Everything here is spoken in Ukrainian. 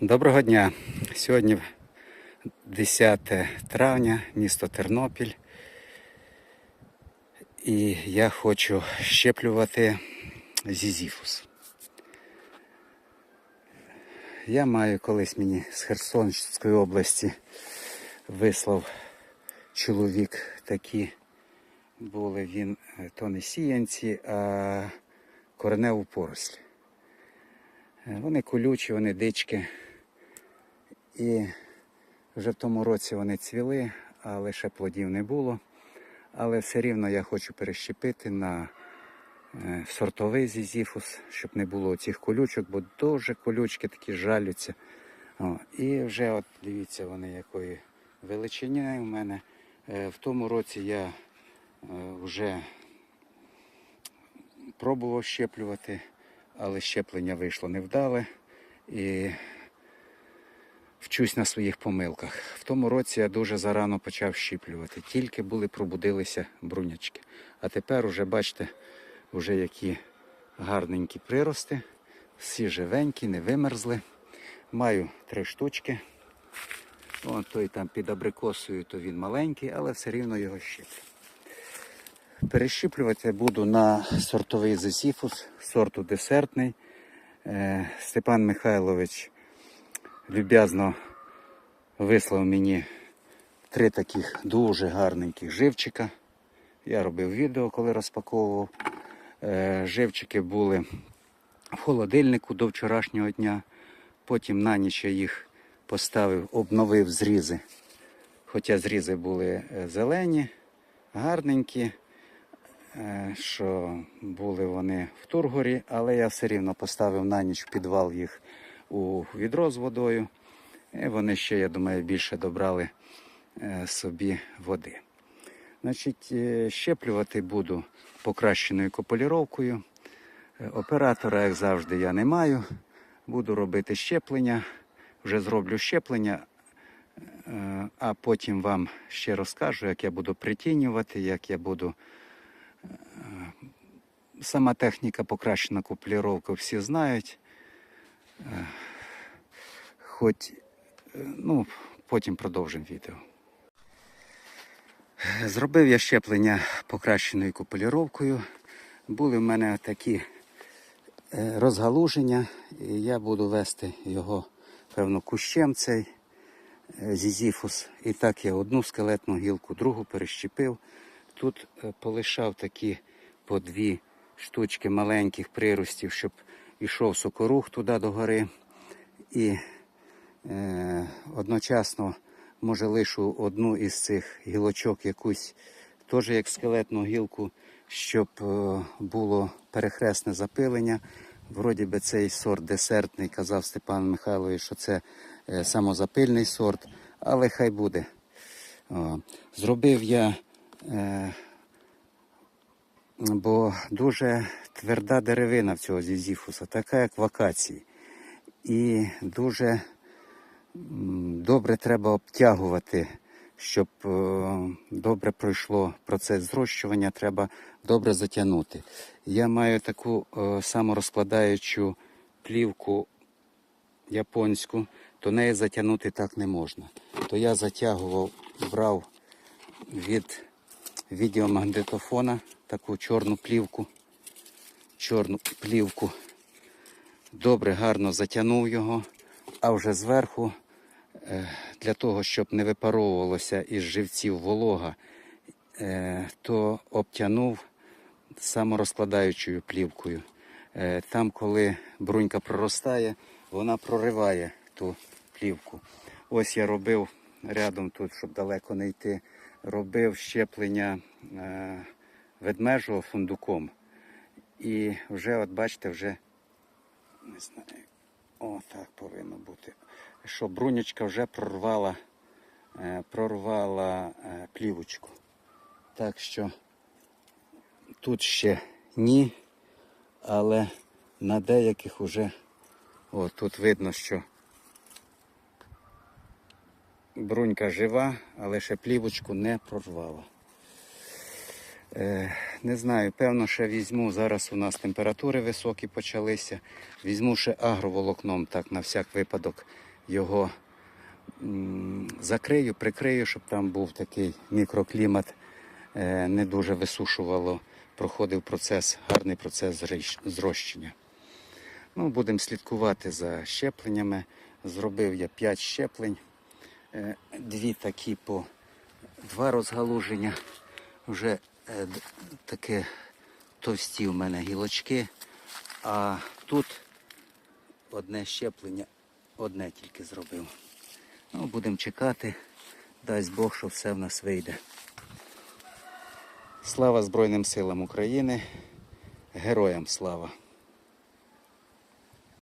Доброго дня. Сьогодні 10 травня, місто Тернопіль. І я хочу щеплювати зізіфус. Я маю колись мені з Херсонської області вислав чоловік такі були він е, то не сіянці, а кореневу поросль. Е, Вони колючі, вони дички. І вже в тому році вони цвіли, а лише плодів не було. Але все рівно я хочу перещепити на е, сортовий зізіфус, щоб не було цих колючок, бо дуже колючки такі жалються. О, і вже от дивіться, вони якої величини у мене. Е, В тому році я вже пробував щеплювати, але щеплення вийшло невдале. І вчусь на своїх помилках. В тому році я дуже зарано почав щіплювати. Тільки були пробудилися брунячки. А тепер уже бачите, вже які гарненькі прирости, всі живенькі, не вимерзли. Маю три штучки. Вон той там під абрикосою, то він маленький, але все рівно його щеплю. Перещіплювати буду на сортовий зесіфус, сорту десертний. Е, Степан Михайлович люб'язно вислав мені три таких дуже гарненьких живчика. Я робив відео, коли розпаковував. Е, Живчики були в холодильнику до вчорашнього дня. Потім на ніч я їх поставив, обновив зрізи. Хоча зрізи були е, зелені, гарненькі, що були вони в Тургорі, але я все рівно поставив на ніч в підвал їх у відро з водою. І вони ще, я думаю, більше добрали е, собі води. Значить, е, щеплювати буду покращеною кополіровкою. Е, Оператора, як завжди, я не маю. Буду робити щеплення. Вже зроблю щеплення, е, а потім вам ще розкажу, як я буду притінювати, як я буду. Сама техніка покращена кополіровка всі знають. Е, Хоч, е, ну, потім продовжимо відео. Зробив я щеплення покращеною куполіровкою. Були в мене такі е, розгалуження, і я буду вести його, певно, кущем цей зізіфус. І так я одну скелетну гілку, другу перещепив. Тут е, полишав такі по дві штучки маленьких приростів, щоб йшов сокорух туди до гори. І е, одночасно, може, лишу одну із цих гілочок, якусь теж як скелетну гілку, щоб е, було перехресне запилення. Вроді би цей сорт десертний, казав Степан Михайлович, що це е, самозапильний сорт, але хай буде. О, зробив я, бо дуже тверда деревина в цього зізіфуса, така як в акації. І дуже добре треба обтягувати, щоб е, добре пройшло процес зрощування, треба добре затягнути. Я маю таку е, саморозкладаючу плівку японську, то неї затягнути так не можна. То я затягував, брав від відеомагнітофона таку чорну плівку, чорну плівку добре, гарно затягнув його, а вже зверху, е, для того, щоб не випаровувалося із живців волога, е, то обтягнув саморозкладаючою плівкою. Е, Там, коли брунька проростає, вона прориває ту плівку. Ось я робив рядом тут, щоб далеко не йти, робив щеплення е, ведмежого фундуком. І вже, от бачите, вже не знаю. О, так повинно бути. Що брунячка вже прорвала, е, прорвала е, плівочку. Так що тут ще ні, але на деяких вже о, тут видно, що брунька жива, але ще плівочку не прорвала. Е, не знаю, певно, ще візьму. Зараз у нас температури високі почалися. Візьму ще агроволокном, так на всяк випадок його закрию, прикрию, щоб там був такий мікроклімат, е, не дуже висушувало, проходив процес, гарний процес зрощення. Ну, будемо слідкувати за щепленнями. Зробив я 5 щеплень, дві такі по два розгалуження. Вже е, таке товсті в мене гілочки, а тут одне щеплення, одне тільки зробив. Ну, будемо чекати. Дасть Бог, що все в нас вийде. Слава Збройним силам України. Героям слава!